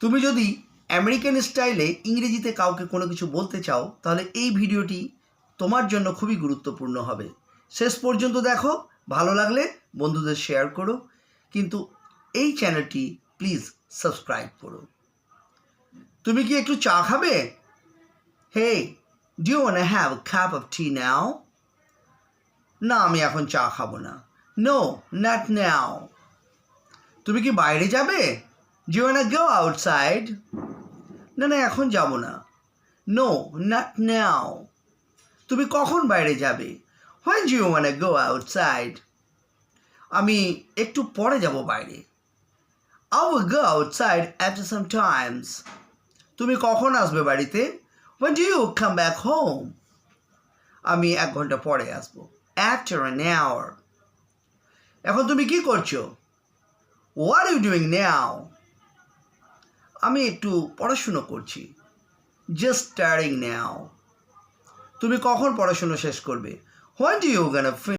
তুমি যদি আমেরিকান স্টাইলে ইংরেজিতে কাউকে কোনো কিছু বলতে চাও, তাহলে এই ভিডিওটি তোমার জন্য খুবই গুরুত্বপূর্ণ হবে। শেষ পর্যন্ত দেখো, ভালো লাগলে বন্ধুদের শেয়ার করো, কিন্তু এই চ্যানেলটি প্লিজ সাবস্ক্রাইব করো। তুমি কি একটু চা খাবে? Hey do you want have cup of tea now না, আমি এখন চা খাব না। নো নট নাও তুমি কি বাইরে যাবে? ডু ওয়ান্ট গো আউটসাইড না না, এখন যাব না। নো নট নাও তুমি কখন বাইরে যাবে? When you want go outside আমি একটু পরে যাব বাইরে। Will go outside after some times তুমি কখন আসবে বাড়িতে? When do you come back home আমি এক ঘণ্টা পরে আসব। আফটার অ্যান আওয়ার এখন তুমি কি করছ? হোয়াট ইউ ডুইং নাও আমি একটু পড়াশুনো করছি। জাস্ট স্টারিং নাও তুমি কখন পড়াশুনো শেষ করবে? হোয়াট ইউ গান